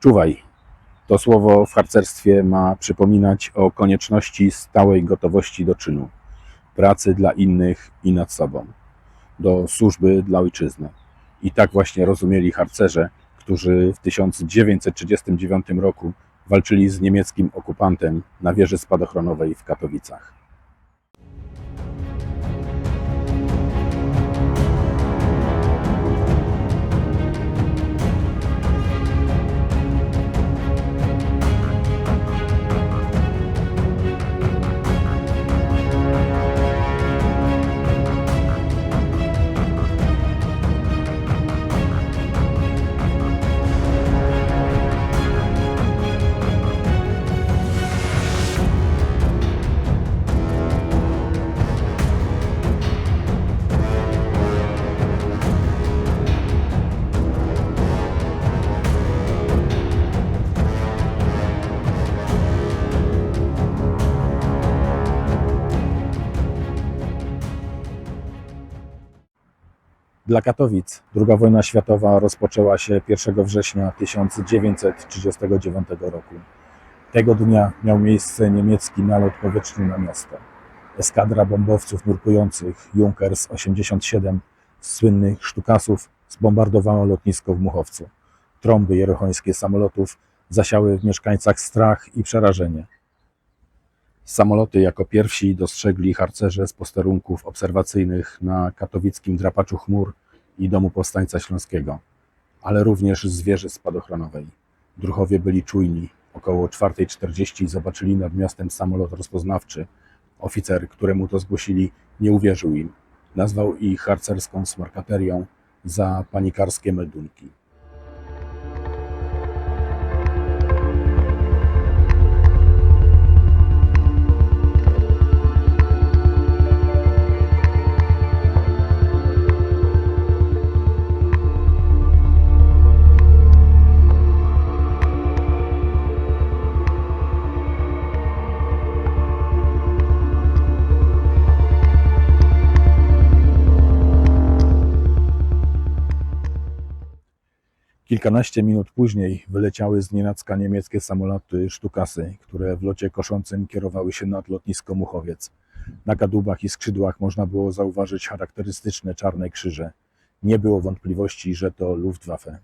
Czuwaj. To słowo w harcerstwie ma przypominać o konieczności stałej gotowości do czynu, pracy dla innych i nad sobą, do służby dla ojczyzny. I tak właśnie rozumieli harcerze, którzy w 1939 roku walczyli z niemieckim okupantem na wieży spadochronowej w Katowicach. Dla Katowic II wojna światowa rozpoczęła się 1 września 1939 roku. Tego dnia miał miejsce niemiecki nalot powietrzny na miasto. Eskadra bombowców nurkujących Junkers 87 z słynnych sztukasów zbombardowała lotnisko w Muchowcu. Trąby jerochońskie samolotów zasiały w mieszkańcach strach i przerażenie. Samoloty jako pierwsi dostrzegli harcerze z posterunków obserwacyjnych na katowickim drapaczu chmur i Domu Powstańca Śląskiego, ale również z wieży spadochronowej. Druchowie byli czujni. Około 4.40 zobaczyli nad miastem samolot rozpoznawczy. Oficer, któremu to zgłosili, nie uwierzył im. Nazwał ich harcerską smarkaterią za panikarskie meldunki. Kilkanaście minut później wyleciały z nienacka niemieckie samoloty Sztukasy, które w locie koszącym kierowały się nad lotnisko Muchowiec. Na kadłubach i skrzydłach można było zauważyć charakterystyczne czarne krzyże. Nie było wątpliwości, że to Luftwaffe.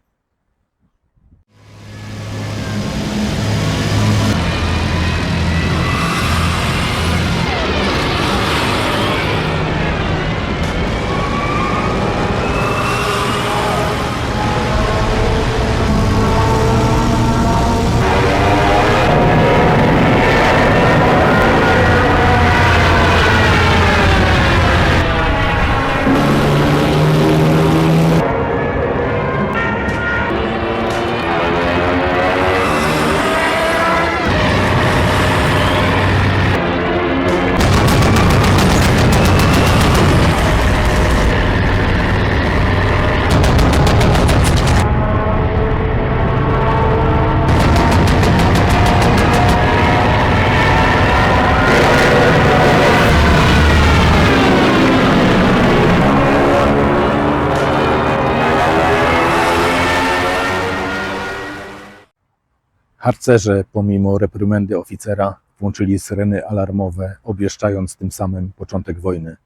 Harcerze, pomimo reprymendy oficera, włączyli syreny alarmowe, obwieszczając tym samym początek wojny.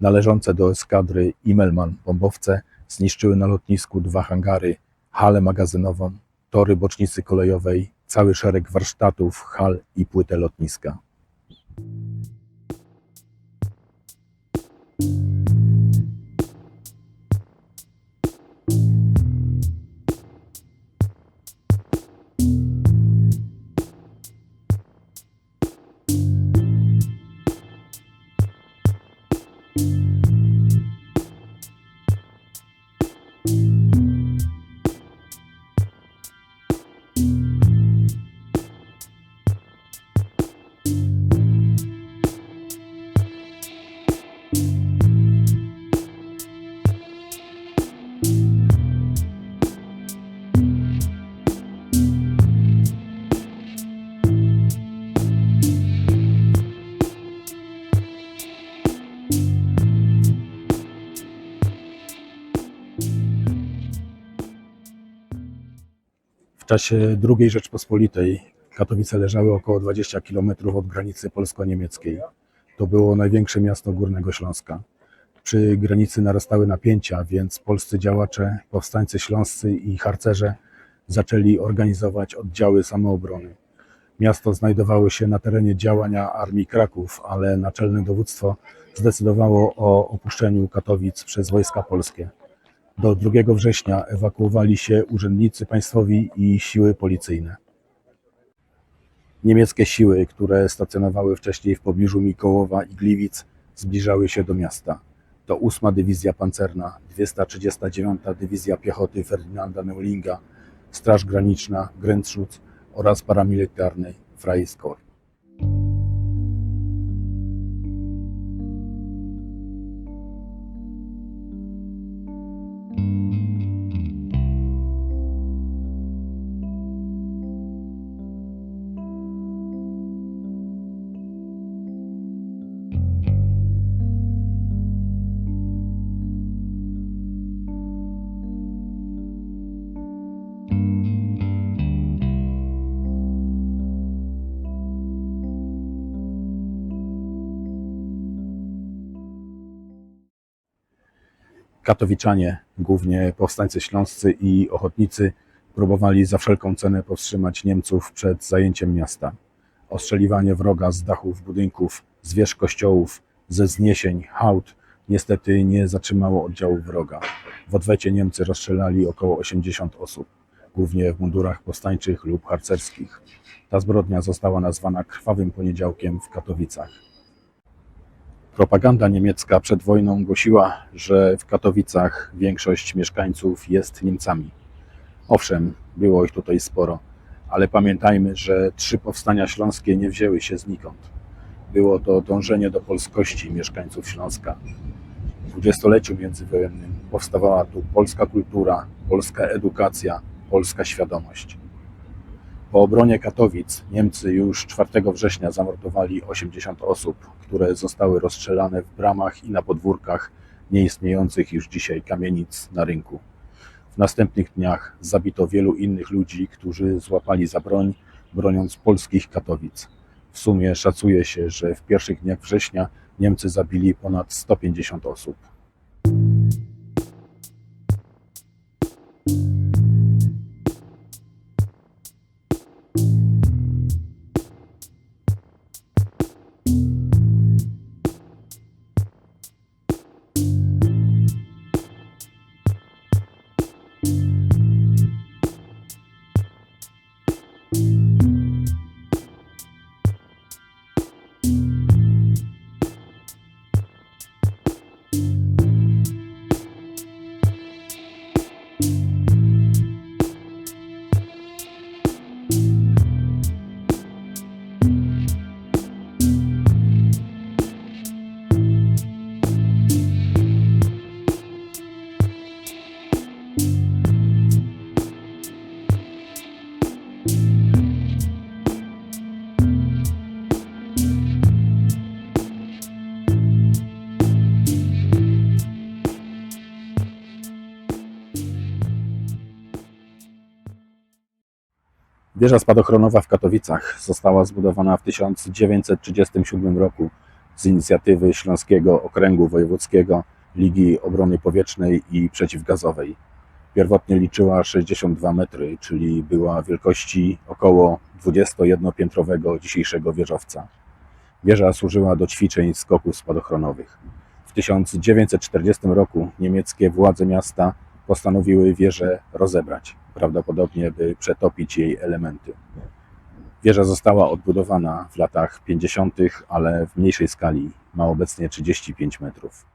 Należące do eskadry Immelmann bombowce zniszczyły na lotnisku dwa hangary, halę magazynową, tory bocznicy kolejowej, cały szereg warsztatów, hal i płytę lotniska. Czasie II Rzeczpospolitej Katowice leżały około 20 km od granicy polsko-niemieckiej. To było największe miasto Górnego Śląska. Przy granicy narastały napięcia, więc polscy działacze, powstańcy śląscy i harcerze zaczęli organizować oddziały samoobrony. Miasto znajdowało się na terenie działania Armii Kraków, ale naczelne dowództwo zdecydowało o opuszczeniu Katowic przez wojska polskie. Do 2 września ewakuowali się urzędnicy państwowi i siły policyjne. Niemieckie siły, które stacjonowały wcześniej w pobliżu Mikołowa i Gliwic, zbliżały się do miasta. To 8 Dywizja Pancerna, 239 Dywizja Piechoty Ferdynanda Neulinga, Straż Graniczna Grenzschutz oraz paramilitarny Freikorps. Katowiczanie, głównie powstańcy śląscy i ochotnicy, próbowali za wszelką cenę powstrzymać Niemców przed zajęciem miasta. Ostrzeliwanie wroga z dachów budynków, z wież kościołów, ze zniesień, hałd niestety nie zatrzymało oddziałów wroga. W odwecie Niemcy rozstrzelali około 80 osób, głównie w mundurach powstańczych lub harcerskich. Ta zbrodnia została nazwana Krwawym Poniedziałkiem w Katowicach. Propaganda niemiecka przed wojną głosiła, że w Katowicach większość mieszkańców jest Niemcami. Owszem, było ich tutaj sporo, ale pamiętajmy, że trzy powstania śląskie nie wzięły się znikąd. Było to dążenie do polskości mieszkańców Śląska. W dwudziestoleciu międzywojennym powstawała tu polska kultura, polska edukacja, polska świadomość. Po obronie Katowic Niemcy już 4 września zamordowali 80 osób, które zostały rozstrzelane w bramach i na podwórkach nieistniejących już dzisiaj kamienic na rynku. W następnych dniach zabito wielu innych ludzi, którzy złapali za broń, broniąc polskich Katowic. W sumie szacuje się, że w pierwszych dniach września Niemcy zabili ponad 150 osób. Wieża spadochronowa w Katowicach została zbudowana w 1937 roku z inicjatywy Śląskiego Okręgu Wojewódzkiego Ligi Obrony Powietrznej i Przeciwgazowej. Pierwotnie liczyła 62 metry, czyli była wielkości około 21-piętrowego dzisiejszego wieżowca. Wieża służyła do ćwiczeń skoków spadochronowych. W 1940 roku niemieckie władze miasta postanowiły wieżę rozebrać, prawdopodobnie by przetopić jej elementy. Wieża została odbudowana w latach 50., ale w mniejszej skali, ma obecnie 35 metrów.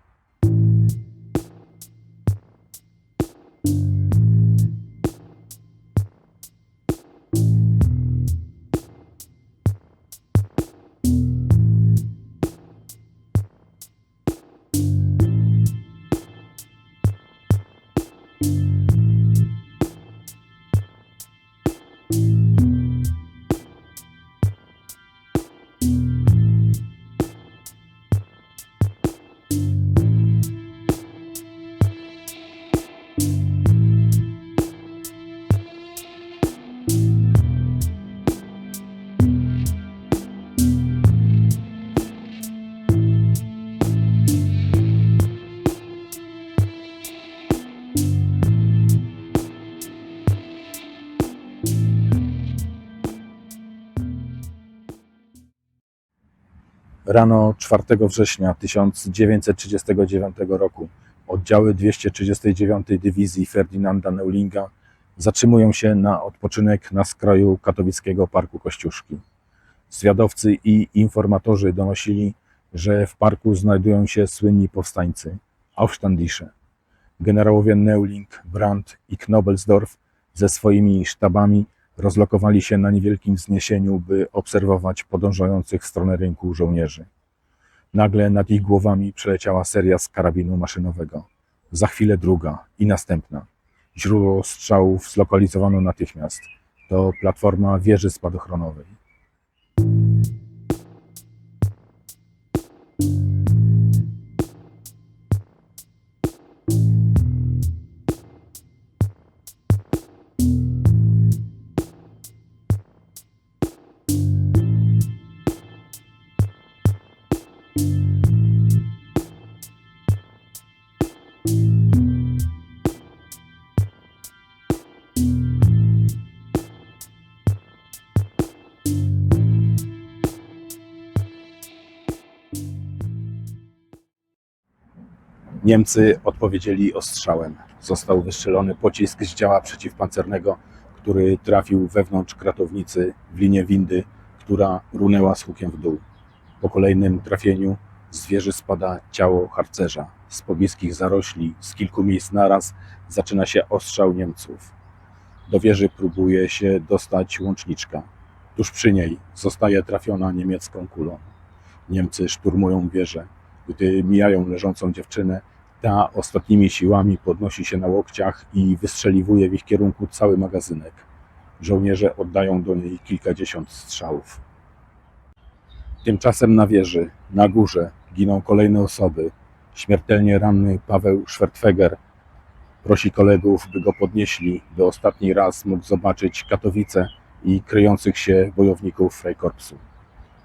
Rano 4 września 1939 roku oddziały 239 Dywizji Ferdynanda Neulinga zatrzymują się na odpoczynek na skraju katowickiego Parku Kościuszki. Zwiadowcy i informatorzy donosili, że w parku znajdują się słynni powstańcy, Aufstandische. Generałowie Neuling, Brandt i Knobelsdorf ze swoimi sztabami rozlokowali się na niewielkim wzniesieniu, by obserwować podążających w stronę rynku żołnierzy. Nagle nad ich głowami przeleciała seria z karabinu maszynowego. Za chwilę druga i następna. Źródło strzałów zlokalizowano natychmiast. To platforma wieży spadochronowej. Niemcy odpowiedzieli ostrzałem. Został wystrzelony pocisk z działa przeciwpancernego, który trafił wewnątrz kratownicy w linię windy, która runęła z hukiem w dół. Po kolejnym trafieniu z wieży spada ciało harcerza. Z pobliskich zarośli, z kilku miejsc naraz, zaczyna się ostrzał Niemców. Do wieży próbuje się dostać łączniczka. Tuż przy niej zostaje trafiona niemiecką kulą. Niemcy szturmują wieżę. Gdy mijają leżącą dziewczynę, ta ostatnimi siłami podnosi się na łokciach i wystrzeliwuje w ich kierunku cały magazynek. Żołnierze oddają do niej kilkadziesiąt strzałów. Tymczasem na wieży, na górze, giną kolejne osoby. Śmiertelnie ranny Paweł Schwertfeger prosi kolegów, by go podnieśli, by ostatni raz mógł zobaczyć Katowice i kryjących się bojowników Freikorpsu.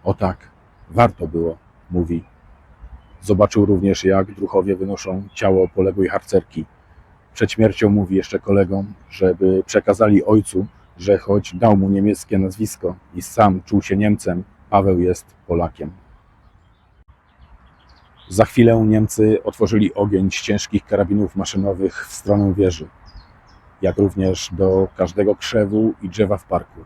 O tak, warto było, mówi. Zobaczył również, jak druchowie wynoszą ciało poległej harcerki. Przed śmiercią mówi jeszcze kolegom, żeby przekazali ojcu, że choć dał mu niemieckie nazwisko i sam czuł się Niemcem, Paweł jest Polakiem. Za chwilę Niemcy otworzyli ogień z ciężkich karabinów maszynowych w stronę wieży, jak również do każdego krzewu i drzewa w parku.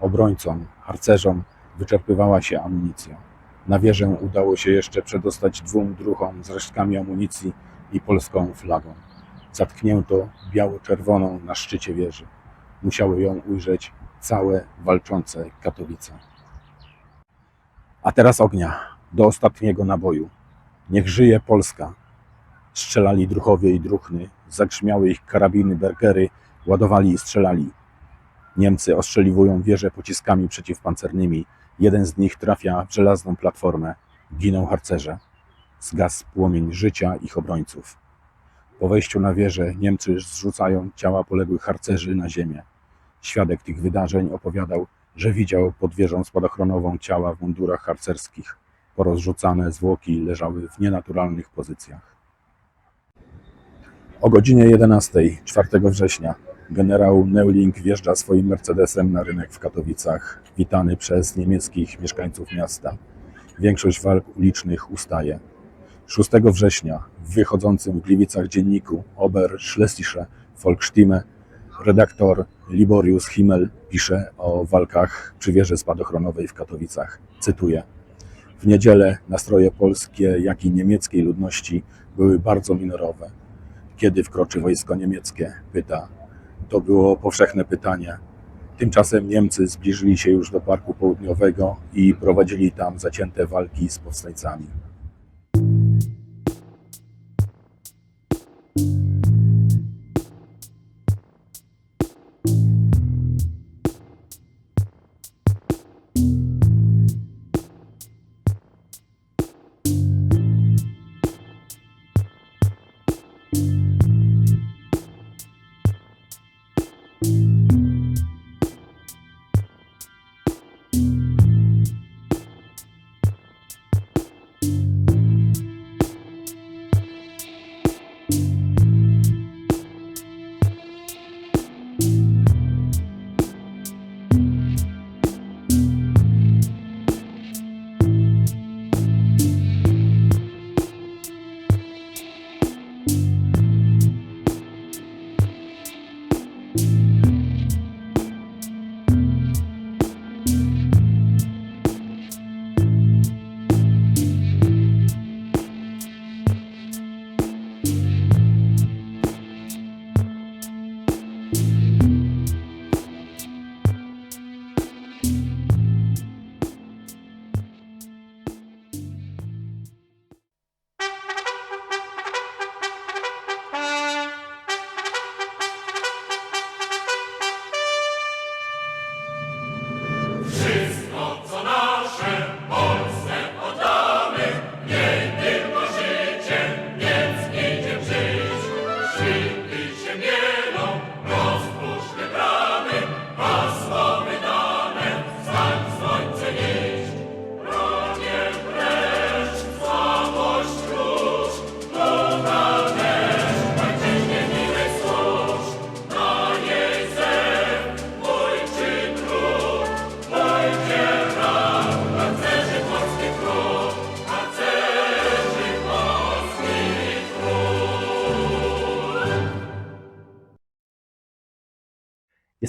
Obrońcom, harcerzom wyczerpywała się amunicja. Na wieżę udało się jeszcze przedostać dwóm druchom z resztkami amunicji i polską flagą. Zatknięto biało-czerwoną na szczycie wieży. Musiały ją ujrzeć całe walczące Katowice. A teraz ognia, do ostatniego naboju. Niech żyje Polska! Strzelali druchowie i druchny, zagrzmiały ich karabiny Bergery, ładowali i strzelali. Niemcy ostrzeliwują wieże pociskami przeciwpancernymi. Jeden z nich trafia w żelazną platformę. Giną harcerze. Zgasł płomień życia ich obrońców. Po wejściu na wieżę Niemcy zrzucają ciała poległych harcerzy na ziemię. Świadek tych wydarzeń opowiadał, że widział pod wieżą spadochronową ciała w mundurach harcerskich. Porozrzucane zwłoki leżały w nienaturalnych pozycjach. O godzinie 11, 4 września, generał Neuling wjeżdża swoim Mercedesem na rynek w Katowicach, witany przez niemieckich mieszkańców miasta. Większość walk ulicznych ustaje. 6 września w wychodzącym w Gliwicach dzienniku Ober Schlesische Volksstimme redaktor Liborius Himmel pisze o walkach przy wieży spadochronowej w Katowicach. Cytuję. W niedzielę nastroje polskie, jak i niemieckiej ludności były bardzo minorowe. Kiedy wkroczy wojsko niemieckie? Pyta. To było powszechne pytanie. Tymczasem Niemcy zbliżyli się już do Parku Południowego i prowadzili tam zacięte walki z powstańcami.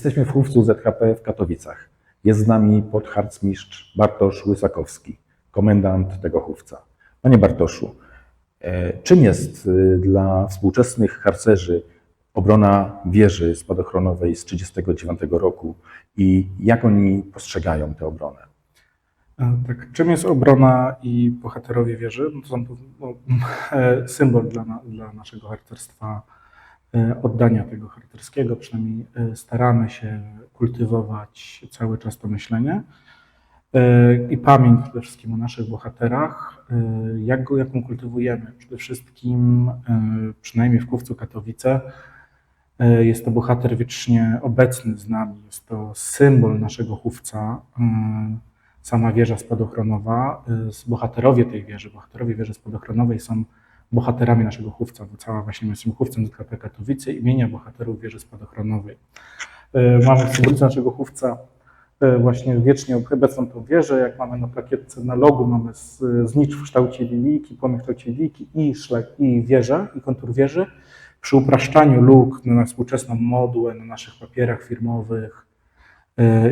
Jesteśmy w chówcu ZHP w Katowicach. Jest z nami podharcmistrz Bartosz Łysakowski, komendant tego chówca. Panie Bartoszu, e, czym jest e, dla współczesnych harcerzy obrona wieży spadochronowej z 1939 roku i jak oni postrzegają tę obronę? Tak, czym jest obrona i bohaterowie wieży? No to są no, e, symbol dla, dla naszego harcerstwa, oddania tego harcerskiego. Przynajmniej e, staramy się kultywować cały czas to myślenie. E, I pamięć przede wszystkim o naszych bohaterach. E, Jak go, jaką kultywujemy? Przede wszystkim, e, przynajmniej w Kówcu Katowice, e, jest to bohater wiecznie obecny z nami. Jest to symbol naszego chówca. E, sama wieża spadochronowa, bohaterowie tej wieży, bohaterowie wieży spadochronowej są bohaterami naszego chówca, cała właśnie jesteśmy chówcem ZKP Katowice imienia bohaterów wieży spadochronowej. Y, Mamy w symbolice naszego chówca y, właśnie wiecznie obecną tą wieżę, jak mamy na plakietce, na logu mamy znicz w kształcie lilijki, płomyk w kształcie lilijki i szlak, i wieżę, i kontur wieży. Przy upraszczaniu luk na współczesną modłę, na naszych papierach firmowych, e,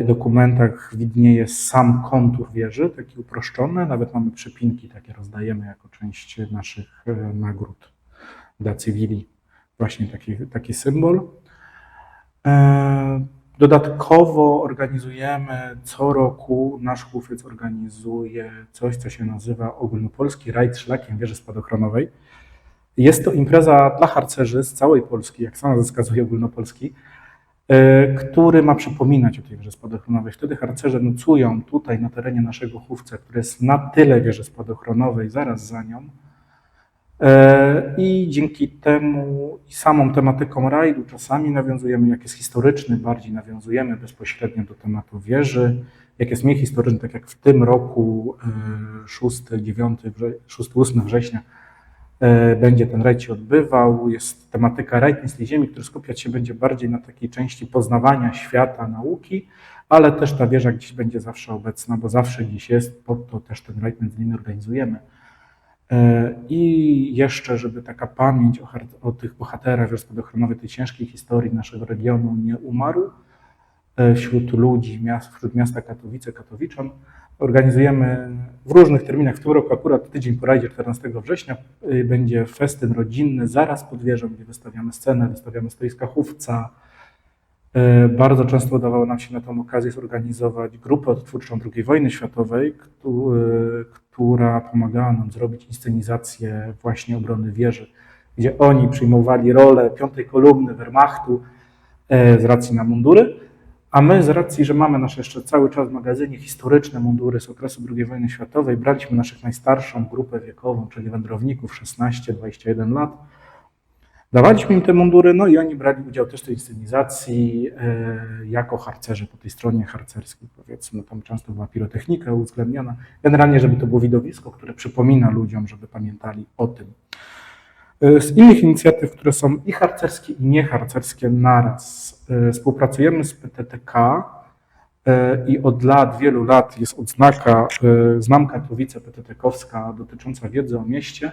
dokumentach widnieje sam kontur wieży, taki uproszczony. Nawet mamy przypinki takie rozdajemy jako część naszych e, nagród dla cywili. Właśnie taki, taki symbol. E, Dodatkowo organizujemy co roku, nasz chówiec organizuje coś, co się nazywa Ogólnopolski Rajd Szlakiem Wieży Spadochronowej. Jest to impreza dla harcerzy z całej Polski, jak sama wskazuje ogólnopolski, który ma przypominać o tej wieży spadochronowej. Wtedy harcerze nocują tutaj na terenie naszego chówca, który jest na tyle wieży spadochronowej, zaraz za nią. E, I dzięki temu i samą tematyką rajdu czasami nawiązujemy, jak jest historyczny, bardziej nawiązujemy bezpośrednio do tematu wieży. Jak jest mniej historyczny, tak jak w tym roku, e, 6, 9, wrze- 6, 8 września, e, będzie ten rajd się odbywał. Jest tematyka rajd Myśli Ziemi, który skupiać się będzie bardziej na takiej części poznawania świata, nauki, ale też ta wieża gdzieś będzie zawsze obecna, bo zawsze gdzieś jest, po to też ten rajd między innymi organizujemy. E, I jeszcze, żeby taka pamięć o, o tych bohaterach spadochronowej, tej ciężkiej historii naszego regionu nie umarł, e, wśród ludzi, miast, wśród miasta Katowice, Katowiczan, organizujemy w różnych terminach. W tym roku akurat tydzień po rajdzie 14 września y, będzie festyn rodzinny zaraz pod wieżą, gdzie wystawiamy scenę, wystawiamy stoiska chówca. E, Bardzo często udawało nam się na tą okazję zorganizować grupę odtwórczą II wojny światowej, któ- która pomagała nam zrobić inscenizację właśnie obrony wieży, gdzie oni przyjmowali rolę piątej kolumny Wehrmachtu e, z racji na mundury, a my z racji, że mamy nasze jeszcze cały czas w magazynie historyczne mundury z okresu II wojny światowej, braliśmy naszych najstarszą grupę wiekową, czyli wędrowników 16-21 lat, Dawaliśmy im te mundury, no i oni brali udział też w tej inscenizacji e, jako harcerze po tej stronie harcerskiej, powiedzmy. Tam często była pirotechnika uwzględniona. Generalnie, żeby to było widowisko, które przypomina ludziom, żeby pamiętali o tym. E, Z innych inicjatyw, które są i harcerskie, i nieharcerskie naraz, e, współpracujemy z PTTK e, i od lat, wielu lat jest odznaka e, Znam Katowice PTTkowska dotycząca wiedzy o mieście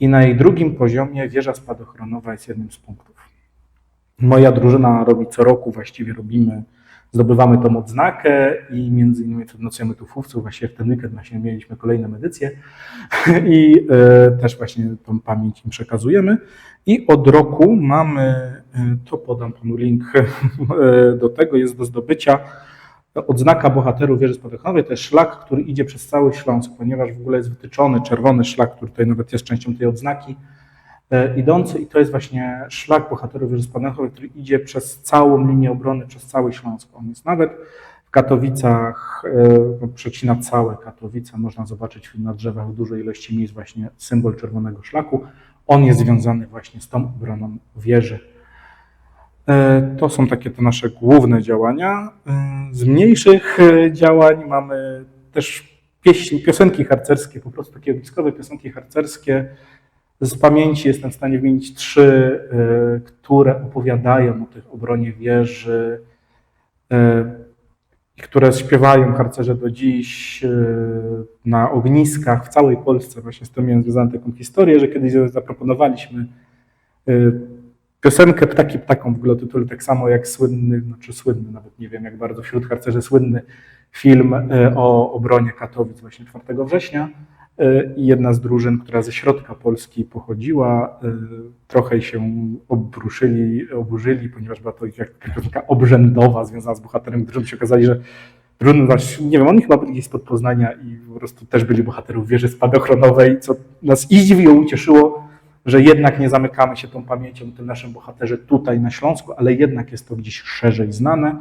i na jej drugim poziomie wieża spadochronowa jest jednym z punktów. Moja drużyna robi co roku, właściwie robimy, zdobywamy tą odznakę i między innymi przed nocami tufówców, właściwie w ten weekend właśnie mieliśmy kolejną edycję i e, też właśnie tą pamięć im przekazujemy. I od roku mamy, e, to podam panu link e, do tego, jest do zdobycia odznaka bohaterów wieży spadochronowej. To jest szlak, który idzie przez cały Śląsk, ponieważ w ogóle jest wytyczony czerwony szlak, który tutaj nawet jest częścią tej odznaki, idący i to jest właśnie szlak bohaterów spadochronowej, który idzie przez całą linię obrony, przez cały Śląsk. On jest nawet w Katowicach, e, przecina całe Katowice, można zobaczyć na drzewach w dużej ilości miejsc właśnie symbol czerwonego szlaku. On jest związany właśnie z tą obroną wieży. E, To są takie te nasze główne działania. E, Z mniejszych e, działań mamy też pieśni, piosenki harcerskie, po prostu takie ogniskowe piosenki harcerskie. Z pamięci jestem w stanie wymienić trzy, e, które opowiadają o tych obronie wieży, e, i które śpiewają harcerze do dziś e, na ogniskach w całej Polsce. Właśnie z tym miałem związaną taką historię, że kiedyś zaproponowaliśmy piosenkę Ptaki ptaką w tytuł tak samo jak słynny, znaczy słynny, nawet nie wiem jak bardzo wśród harcerzy słynny film o obronie Katowic właśnie 4 września. E, I jedna z drużyn, która ze środka Polski pochodziła, e, trochę się obruszyli, oburzyli, ponieważ była to jak piosenka obrzędowa związana z bohaterem, którym się okazali, że drużyn właśnie, nie wiem, oni chyba byli z Podpoznania i po prostu też byli bohaterów wieży spadochronowej, co nas i zdziwiło, ucieszyło, że jednak nie zamykamy się tą pamięcią tym naszym bohaterze tutaj na Śląsku, ale jednak jest to gdzieś szerzej znane.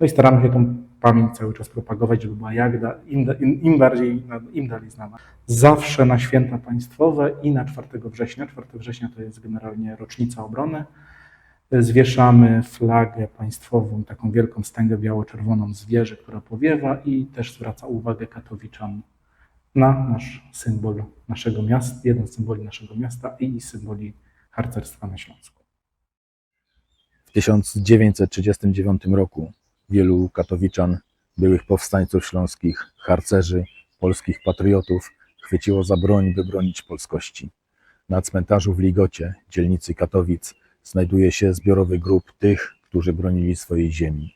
No i staramy się tą pamięć cały czas propagować, żeby była jak da, im, im bardziej, im dalej znana. Zawsze na święta państwowe i na 4 września. 4 września to jest generalnie rocznica obrony. Zwieszamy flagę państwową, taką wielką stęgę biało-czerwoną z wieży, która powiewa i też zwraca uwagę katowiczan na nasz symbol naszego miasta, jeden z symboli naszego miasta i symboli harcerstwa na Śląsku. W 1939 roku wielu katowiczan, byłych powstańców śląskich, harcerzy, polskich patriotów chwyciło za broń, by bronić polskości. Na cmentarzu w Ligocie, dzielnicy Katowic, znajduje się zbiorowy grób tych, którzy bronili swojej ziemi.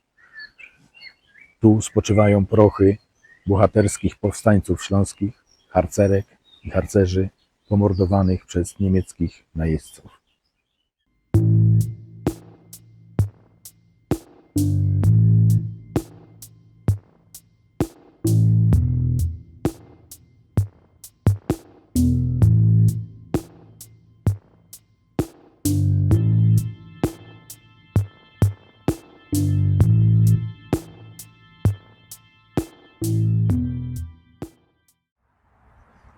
Tu spoczywają prochy bohaterskich powstańców śląskich, harcerek i harcerzy pomordowanych przez niemieckich najeźdźców.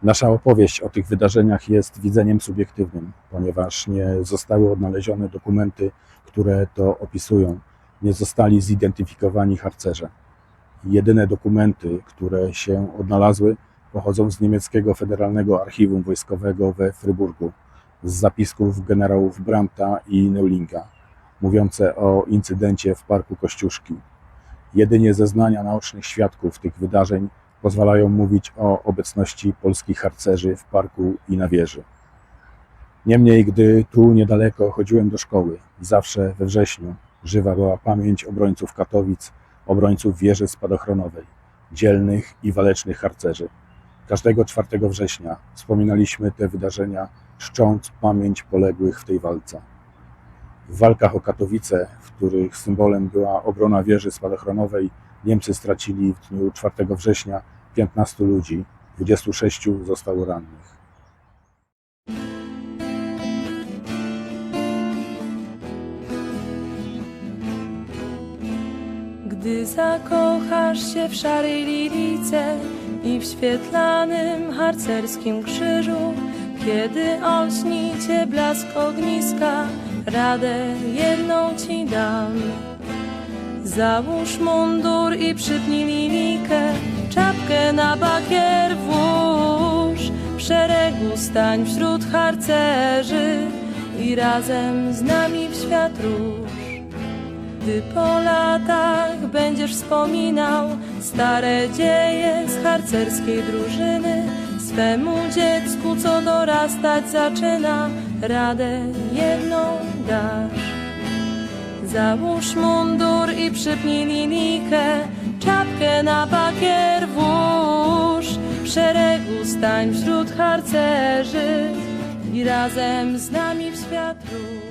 Nasza opowieść o tych wydarzeniach jest widzeniem subiektywnym, ponieważ nie zostały odnalezione dokumenty, które to opisują. Nie zostali zidentyfikowani harcerze. Jedyne dokumenty, które się odnalazły, pochodzą z niemieckiego Federalnego Archiwum Wojskowego we Fryburgu, z zapisków generałów Brandta i Neulinga, mówiące o incydencie w Parku Kościuszki. Jedynie zeznania naocznych świadków tych wydarzeń pozwalają mówić o obecności polskich harcerzy w parku i na wieży. Niemniej, gdy tu niedaleko chodziłem do szkoły, zawsze we wrześniu żywa była pamięć obrońców Katowic, obrońców wieży spadochronowej, dzielnych i walecznych harcerzy. Każdego 4 września wspominaliśmy te wydarzenia, czcząc pamięć poległych w tej walce. W walkach o Katowice, w których symbolem była obrona wieży spadochronowej, Niemcy stracili w dniu 4 września 15 ludzi, 26 zostało rannych. Gdy zakochasz się w szarej lilice i w świetlanym harcerskim krzyżu, kiedy olśni cię blask ogniska, radę jedną ci dam. Załóż mundur i przypnij linijkę, czapkę na bakier włóż. W szeregu stań wśród harcerzy i razem z nami w świat rusz. Gdy po latach będziesz wspominał stare dzieje z harcerskiej drużyny, swemu dziecku, co dorastać zaczyna, radę jedną dasz. Załóż mundur i przypnij linijkę, czapkę na bakier włóż. W szeregu stań wśród harcerzy i razem z nami w świat rusz.